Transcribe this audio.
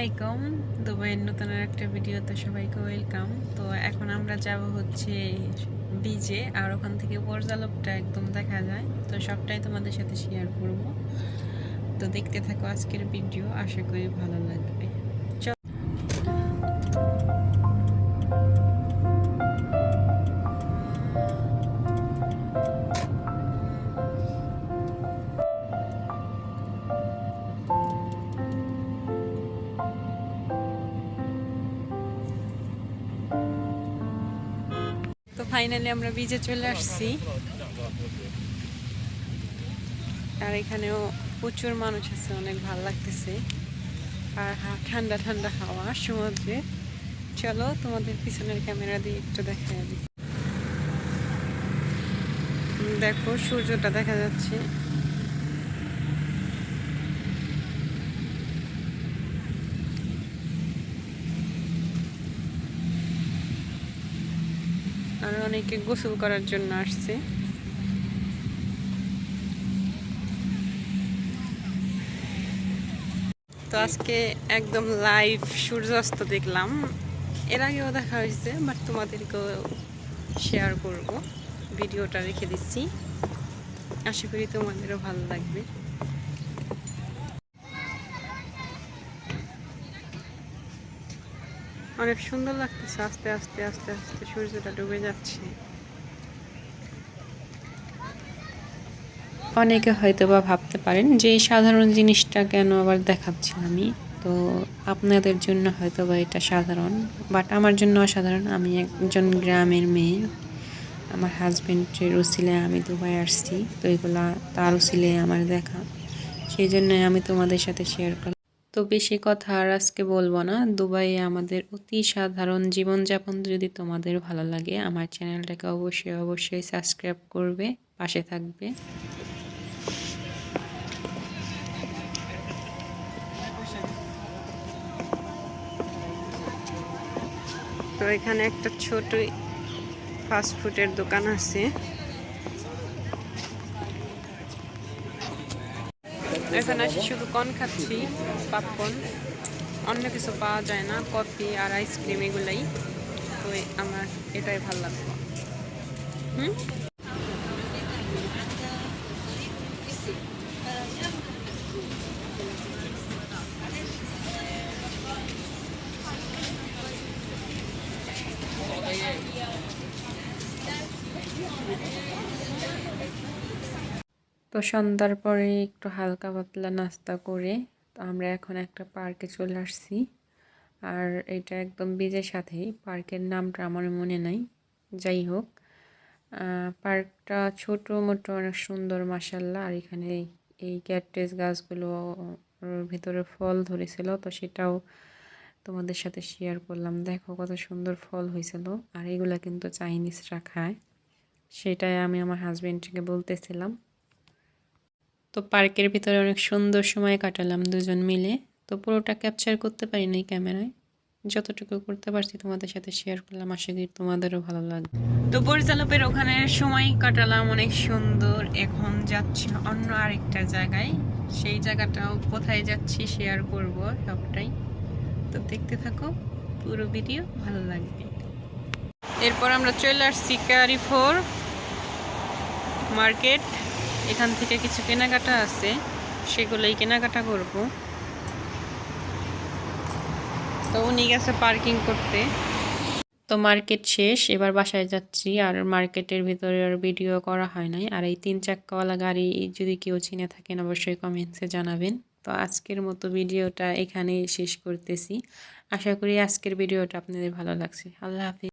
আলাইকুম। দুবাইয়ের নতুন একটা ভিডিওতে সবাইকে ওয়েলকাম। তো এখন আমরা যাব হচ্ছে বিজে আর ওখান থেকে পর্যালোকটা একদম দেখা যায়। তো সবটাই তোমাদের সাথে শেয়ার করব। তো দেখতে থাকো আজকের ভিডিও, আশা করি ভালো লাগবে। ফাইনালি আমরা বিজে চলে আসছি। আর এখানেও প্রচুর মানুষ আছে, অনেক ভালো লাগতেছে। আর ঠান্ডা ঠান্ডা হাওয়া, সমুদ্রে। চলো তোমাদের পিছনের ক্যামেরা দিয়ে একটু দেখা দেখো সূর্যটা দেখা যাচ্ছে। আর অনেকে গোসল করার জন্য আসছে। তো আজকে একদম লাইভ সূর্যাস্ত দেখলাম। এর আগেও দেখা হয়েছে বাট তোমাদেরকেও শেয়ার করব। ভিডিওটা রেখে দিচ্ছি। আশা করি তোমাদেরও ভালো লাগবে। অনেক সুন্দর লাগতেছে, আস্তে আস্তে আস্তে আস্তে সূর্যটা ডুবে যাচ্ছে। অনেকে হয়তো বা ভাবতে পারেন যে এই সাধারণ জিনিসটা কেন আবার দেখাচ্ছি আমি। তো আপনাদের জন্য হয়তো বা এটা সাধারণ, বাট আমার জন্য অসাধারণ। আমি একজন গ্রামের মেয়ে, আমার হাজব্যান্ডের উসিলে আমি দুবাই আসছি, তো এগুলা তার উসিলে আমার দেখা। সেই জন্য আমি তোমাদের সাথে শেয়ার করলাম। তো বেশি কথা আর আজকে বলব না। দুবাইয়ে আমাদের অতি সাধারণ জীবনযাপন যদি তোমাদের ভালো লাগে, আমার চ্যানেলটাকে অবশ্যই অবশ্যই সাবস্ক্রাইব করবে, পাশে থাকবে। তো এখানে একটা ছোট ফাস্ট ফুডের দোকান আছে। এখানে আসি শুধু কন খাচ্ছি পাপকর্ন অন্য কিছু পাওয়া যায় না, কফি আর আইসক্রিম এগুলাই। তো আমার এটাই ভালো লাগবে হুম? তো সন্ধ্যার পরে একটু হালকা পাতলা নাস্তা করে তো আমরা এখন একটা পার্কে চলে আসছি। আর এটা একদম বীজের সাথেই। পার্কের নামটা আমার মনে নাই। যাই হোক পার্কটা ছোট মোটো অনেক সুন্দর মাসাল্লাহ আর এখানে এই- ক্যাকটাস গাছগুলো ভিতরে ফল ধরেছিল, তো সেটাও তোমাদের সাথে শেয়ার করলাম। দেখো কত সুন্দর ফল হয়েছিল। আর এগুলা কিন্তু চাইনিজরা খায় সেটাই আমি আমার হাজবেন্ডকে বলতেছিলাম। তো পার্কের ভিতরে অনেক সুন্দর সময় কাটালাম দুজন মিলে। তো পুরোটা ক্যাপচার করতে পারি নাই ক্যামেরায়। যতটুকু করতে পারছি তোমাদের সাথে শেয়ার করলাম, আশা করি তোমাদেরও ভালো লাগবে। তো পরিচালকের ওখানে সময় কাটালাম অনেক সুন্দর। এখন যাচ্ছি অন্য আরেকটা জায়গায়। সেই জায়গাটাও কোথায় যাচ্ছি শেয়ার করব সবটাই। তো দেখতে থাকো, পুরো ভিডিও ভালো লাগবে। এরপর আমরা চলে আসছি ক্যারি ফোর মার্কেট এখান থেকে কিছু কেনাকাটা আছে, সেগুলোই কেনাকাটা করব। তো উনি গেছে পার্কিং করতে। তো মার্কেট শেষ, এবার বাসায় যাচ্ছি, আর মার্কেটের ভিতরে আর ভিডিও করা হয় নাই। আর এই তিন চাক্কাওয়ালা গাড়ি যদি কেউ চিনে থাকেন, অবশ্যই কমেন্টসে জানাবেন। তো আজকের মতো ভিডিওটা এখানেই শেষ করতেছি। আশা করি আজকের ভিডিওটা আপনাদের ভালো লাগছে। আল্লাহ হাফিজ।